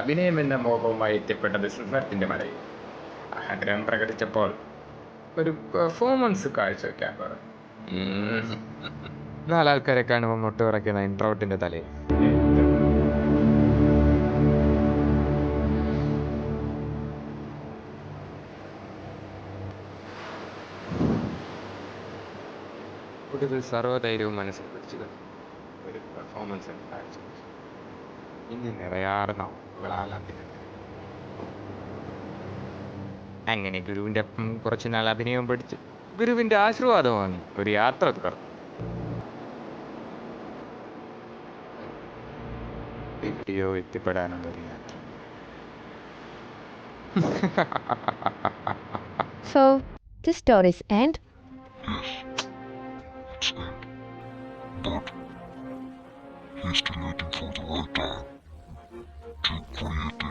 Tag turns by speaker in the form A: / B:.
A: അഭിനയം എന്ന മോഹവുമായി എത്തിപ്പെട്ടത് സിംഹത്തിന്റെ മലയിൽ. ആഗ്രഹം പ്രകടിച്ചപ്പോൾ ഒരു പെർഫോമൻസ് കാഴ്ചവെക്കാൻ പറഞ്ഞു.
B: നാലാൾക്കാരെ കാണുമ്പോൾ മുട്ട വിറയ്ക്കുന്ന ഇൻട്രോട്ടിന്റെ തലയിൽ ഒടുവിൽ സർവധൈര്യവും മനസ്സിൽ പിടിച്ചത് ഒരു പെർഫോമൻസ് കാഴ്ചവെച്ചു. ഇനി നിറയാറുന്ന അഭിനയം അങ്ങനെ ഗുരുവിന്റെ ഒപ്പം കുറച്ചു നാൾ അഭിനയം പഠിച്ച് ഗുരുവിന്റെ ആശീർവാദമാണ് ഒരു യാത്ര തുടർന്നു എവിടെയോ എത്തിപ്പെടാനുള്ള ഒരു യാത്ര.
C: So, the story's end.
D: But he's still looking for the right time. to breathe.